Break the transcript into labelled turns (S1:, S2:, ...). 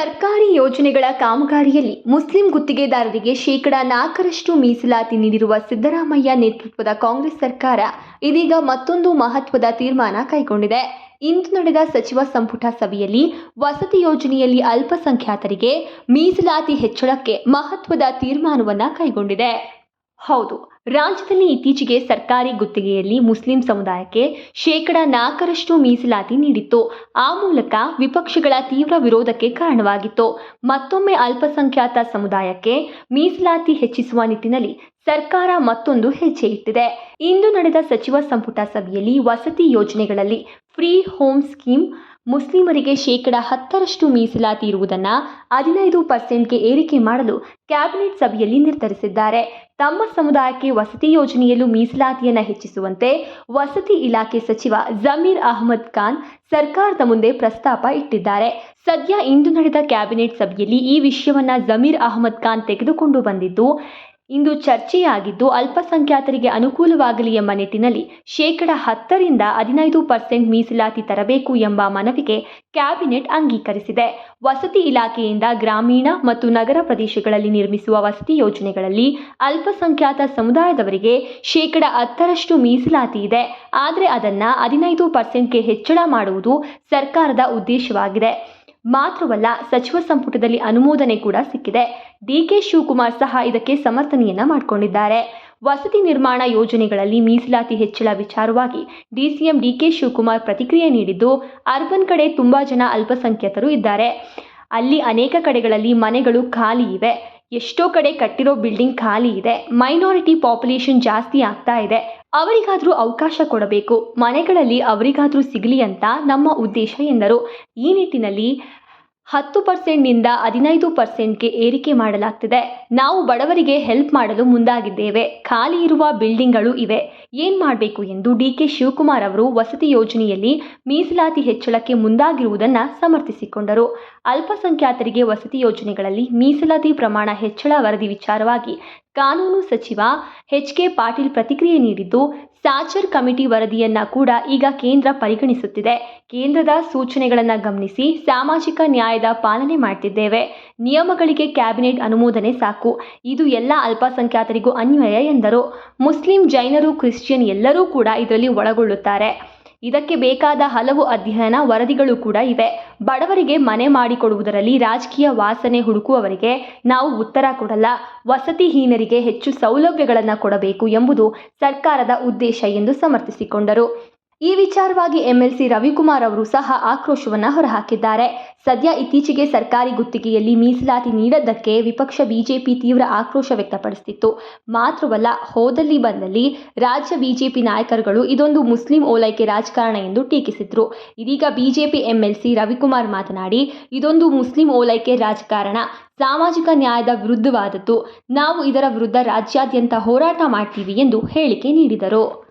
S1: ಸರ್ಕಾರಿ ಯೋಜನೆಗಳ ಕಾಮಗಾರಿಯಲ್ಲಿ ಮುಸ್ಲಿಂ ಗುತ್ತಿಗೆದಾರರಿಗೆ ಶೇಕಡಾ ನಾಲ್ಕರಷ್ಟು ಮೀಸಲಾತಿ ನೀಡಿರುವ ಸಿದ್ದರಾಮಯ್ಯ ನೇತೃತ್ವದ ಕಾಂಗ್ರೆಸ್ ಸರ್ಕಾರ ಇದೀಗ ಮತ್ತೊಂದು ಮಹತ್ವದ ತೀರ್ಮಾನ ಕೈಗೊಂಡಿದೆ. ಇಂದು ನಡೆದ ಸಚಿವ ಸಂಪುಟ ಸಭೆಯಲ್ಲಿ ವಸತಿ ಯೋಜನೆಯಲ್ಲಿ ಅಲ್ಪಸಂಖ್ಯಾತರಿಗೆ ಮೀಸಲಾತಿ ಹೆಚ್ಚಳಕ್ಕೆ ಮಹತ್ವದ ತೀರ್ಮಾನವನ್ನು ಕೈಗೊಂಡಿದೆ. ಹೌದು. ರಾಜ್ಯದಲ್ಲಿ ಇತ್ತೀಚೆಗೆ ಸರ್ಕಾರಿ ಗುತ್ತಿಗೆಯಲ್ಲಿ ಮುಸ್ಲಿಂ ಸಮುದಾಯಕ್ಕೆ ಶೇಕಡ ನಾಲ್ಕರಷ್ಟು ಮೀಸಲಾತಿ ನೀಡಿತ್ತು. ಆ ಮೂಲಕ ವಿಪಕ್ಷಗಳ ತೀವ್ರ ವಿರೋಧಕ್ಕೆ ಕಾರಣವಾಗಿತ್ತು. ಮತ್ತೊಮ್ಮೆ ಅಲ್ಪಸಂಖ್ಯಾತ ಸಮುದಾಯಕ್ಕೆ ಮೀಸಲಾತಿ ಹೆಚ್ಚಿಸುವ ನಿಟ್ಟಿನಲ್ಲಿ ಸರ್ಕಾರ ಮತ್ತೊಂದು ಹೆಜ್ಜೆ ಇಟ್ಟಿದೆ. ಇಂದು ನಡೆದ ಸಚಿವ ಸಂಪುಟ ಸಭೆಯಲ್ಲಿ ವಸತಿ ಯೋಜನೆಗಳಲ್ಲಿ ಫ್ರೀ ಹೋಮ್ ಸ್ಕೀಮ್ ಮುಸ್ಲಿಮರಿಗೆ ಶೇಕಡ ಹತ್ತರಷ್ಟು ಮೀಸಲಾತಿ ಇರುವುದನ್ನು ಹದಿನೈದು ಪರ್ಸೆಂಟ್ಗೆ ಏರಿಕೆ ಮಾಡಲು ಕ್ಯಾಬಿನೆಟ್ ಸಭೆಯಲ್ಲಿ ನಿರ್ಧರಿಸಿದ್ದಾರೆ. ತಮ್ಮ ಸಮುದಾಯಕ್ಕೆ ವಸತಿ ಯೋಜನೆಯಲ್ಲೂ ಮೀಸಲಾತಿಯನ್ನು ಹೆಚ್ಚಿಸುವಂತೆ ವಸತಿ ಇಲಾಖೆ ಸಚಿವ ಜಮೀರ್ ಅಹಮದ್ ಖಾನ್ ಸರ್ಕಾರದ ಮುಂದೆ ಪ್ರಸ್ತಾಪ ಇಟ್ಟಿದ್ದಾರೆ. ಸದ್ಯ ಇಂದು ನಡೆದ ಕ್ಯಾಬಿನೆಟ್ ಸಭೆಯಲ್ಲಿ ಈ ವಿಷಯವನ್ನ ಜಮೀರ್ ಅಹಮದ್ ಖಾನ್ ತೆಗೆದುಕೊಂಡು ಬಂದಿದ್ದು ಇಂದು ಚರ್ಚೆಯಾಗಿದ್ದು ಅಲ್ಪಸಂಖ್ಯಾತರಿಗೆ ಅನುಕೂಲವಾಗಲಿ ಎಂಬ ನಿಟ್ಟಿನಲ್ಲಿ ಶೇಕಡ ಹತ್ತರಿಂದ ಹದಿನೈದು ಪರ್ಸೆಂಟ್ ಮೀಸಲಾತಿ ತರಬೇಕು ಎಂಬ ಮನವಿಗೆ ಕ್ಯಾಬಿನೆಟ್ ಅಂಗೀಕರಿಸಿದೆ. ವಸತಿ ಇಲಾಖೆಯಿಂದ ಗ್ರಾಮೀಣ ಮತ್ತು ನಗರ ಪ್ರದೇಶಗಳಲ್ಲಿ ನಿರ್ಮಿಸುವ ವಸತಿ ಯೋಜನೆಗಳಲ್ಲಿ ಅಲ್ಪಸಂಖ್ಯಾತ ಸಮುದಾಯದವರಿಗೆ ಶೇಕಡ ಹತ್ತರಷ್ಟು ಮೀಸಲಾತಿ ಇದೆ. ಆದರೆ ಅದನ್ನು ಹದಿನೈದು ಪರ್ಸೆಂಟ್ಗೆ ಹೆಚ್ಚಳ ಮಾಡುವುದು ಸರ್ಕಾರದ ಉದ್ದೇಶವಾಗಿದೆ. ಮಾತ್ರವಲ್ಲ, ಸಚಿವ ಸಂಪುಟದಲ್ಲಿ ಅನುಮೋದನೆ ಕೂಡ ಸಿಕ್ಕಿದೆ. ಡಿಕೆ ಶಿವಕುಮಾರ್ ಸಹ ಇದಕ್ಕೆ ಸಮರ್ಥನೆಯನ್ನ ಮಾಡಿಕೊಂಡಿದ್ದಾರೆ. ವಸತಿ ನಿರ್ಮಾಣ ಯೋಜನೆಗಳಲ್ಲಿ ಮೀಸಲಾತಿ ಹೆಚ್ಚಳ ವಿಚಾರವಾಗಿ ಡಿಸಿಎಂ ಡಿಕೆ ಶಿವಕುಮಾರ್ ಪ್ರತಿಕ್ರಿಯೆ ನೀಡಿದ್ದು, ಅರ್ಬನ್ ಕಡೆ ತುಂಬಾ ಜನ ಅಲ್ಪಸಂಖ್ಯಾತರು ಇದ್ದಾರೆ. ಅಲ್ಲಿ ಅನೇಕ ಕಡೆಗಳಲ್ಲಿ ಮನೆಗಳು ಖಾಲಿ ಇವೆ. ಎಷ್ಟೋ ಕಡೆ ಕಟ್ಟಿರೋ ಬಿಲ್ಡಿಂಗ್ ಖಾಲಿ ಇದೆ. ಮೈನಾರಿಟಿ ಪಾಪ್ಯುಲೇಷನ್ ಜಾಸ್ತಿ ಆಗ್ತಾ ಇದೆ. ಅವರಿಗಾದ್ರೂ ಅವಕಾಶ ಕೊಡಬೇಕು. ಮನೆಗಳಲ್ಲಿ ಅವರಿಗಾದ್ರೂ ಸಿಗಲಿ ಅಂತ ನಮ್ಮ ಉದ್ದೇಶ ಎಂದರು. ಈ ನಿಟ್ಟಿನಲ್ಲಿ ಹತ್ತು ಪರ್ಸೆಂಟ್ನಿಂದ ಹದಿನೈದು ಪರ್ಸೆಂಟ್ಗೆ ಏರಿಕೆ ಮಾಡಲಾಗ್ತಿದೆ. ನಾವು ಬಡವರಿಗೆ ಹೆಲ್ಪ್ ಮಾಡಲು ಮುಂದಾಗಿದ್ದೇವೆ. ಖಾಲಿ ಇರುವ ಬಿಲ್ಡಿಂಗ್ಗಳು ಇವೆ. ಏನು ಮಾಡಬೇಕು ಎಂದು ಡಿ ಕೆ ಶಿವಕುಮಾರ್ ಅವರು ವಸತಿ ಯೋಜನೆಯಲ್ಲಿ ಮೀಸಲಾತಿ ಹೆಚ್ಚಳಕ್ಕೆ ಮುಂದಾಗಿರುವುದನ್ನ ಸಮರ್ಥಿಸಿಕೊಂಡರು. ಅಲ್ಪಸಂಖ್ಯಾತರಿಗೆ ವಸತಿ ಯೋಜನೆಗಳಲ್ಲಿ ಮೀಸಲಾತಿ ಪ್ರಮಾಣ ಹೆಚ್ಚಳ ವರದಿ ವಿಚಾರವಾಗಿ ಕಾನೂನು ಸಚಿವ ಎಚ್ ಕೆ ಪಾಟೀಲ್ ಪ್ರತಿಕ್ರಿಯೆ ನೀಡಿದ್ದು, ಸಾಚರ್ ಕಮಿಟಿ ವರದಿಯನ್ನ ಕೂಡ ಈಗ ಕೇಂದ್ರ ಪರಿಗಣಿಸುತ್ತಿದೆ. ಕೇಂದ್ರದ ಸೂಚನೆಗಳನ್ನು ಗಮನಿಸಿ ಸಾಮಾಜಿಕ ನ್ಯಾಯದ ಪಾಲನೆ ಮಾಡ್ತಿದ್ದೇವೆ. ನಿಯಮಗಳಿಗೆ ಕ್ಯಾಬಿನೆಟ್ ಅನುಮೋದನೆ ಸಾಕು. ಇದು ಎಲ್ಲ ಅಲ್ಪಸಂಖ್ಯಾತರಿಗೂ ಅನ್ವಯ ಎಂದರು. ಮುಸ್ಲಿಂ ಜೈನರು ಕ್ರಿಶ್ಚಿಯನ್ ಎಲ್ಲರೂ ಕೂಡ ಇದರಲ್ಲಿ ಒಳಗೊಳ್ಳುತ್ತಾರೆ. ಇದಕ್ಕೆ ಬೇಕಾದ ಹಲವು ಅಧ್ಯಯನ ವರದಿಗಳು ಕೂಡ ಇವೆ. ಬಡವರಿಗೆ ಮನೆ ಮಾಡಿಕೊಡುವುದರಲ್ಲಿ ರಾಜಕೀಯ ವಾಸನೆ ಹುಡುಕುವವರಿಗೆ ನಾವು ಉತ್ತರ ಕೊಡಲ್ಲ. ವಸತಿಹೀನರಿಗೆ ಹೆಚ್ಚು ಸೌಲಭ್ಯಗಳನ್ನು ಕೊಡಬೇಕು ಎಂಬುದು ಸರ್ಕಾರದ ಉದ್ದೇಶ ಎಂದು ಸಮರ್ಥಿಸಿಕೊಂಡರು. ಈ ವಿಚಾರವಾಗಿ ಎಂಎಲ್ಸಿ ರವಿಕುಮಾರ್ ಅವರು ಸಹ ಆಕ್ರೋಶವನ್ನು ಹೊರಹಾಕಿದ್ದಾರೆ. ಸದ್ಯ ಇತ್ತೀಚೆಗೆ ಸರ್ಕಾರಿ ಗುತ್ತಿಗೆಯಲ್ಲಿ ಮೀಸಲಾತಿ ನೀಡದ್ದಕ್ಕೆ ವಿಪಕ್ಷ ಬಿಜೆಪಿ ತೀವ್ರ ಆಕ್ರೋಶ ವ್ಯಕ್ತಪಡಿಸಿತ್ತು ಮಾತ್ರವಲ್ಲ, ಹೋದಲ್ಲಿ ಬಂದಲ್ಲಿ ರಾಜ್ಯ ಬಿಜೆಪಿ ನಾಯಕರುಗಳು ಇದೊಂದು ಮುಸ್ಲಿಂ ಓಲೈಕೆ ರಾಜಕಾರಣ ಎಂದು ಟೀಕಿಸಿದ್ರು. ಇದೀಗ ಬಿಜೆಪಿ ಎಂಎಲ್ಸಿ ರವಿಕುಮಾರ್ ಮಾತನಾಡಿ, ಇದೊಂದು ಮುಸ್ಲಿಂ ಓಲೈಕೆ ರಾಜಕಾರಣ. ಸಾಮಾಜಿಕ ನ್ಯಾಯದ ವಿರುದ್ಧವಾದದ್ದು. ನಾವು ಇದರ ವಿರುದ್ಧ ರಾಜ್ಯಾದ್ಯಂತ ಹೋರಾಟ ಮಾಡ್ತೀವಿ ಎಂದು ಹೇಳಿಕೆ ನೀಡಿದರು.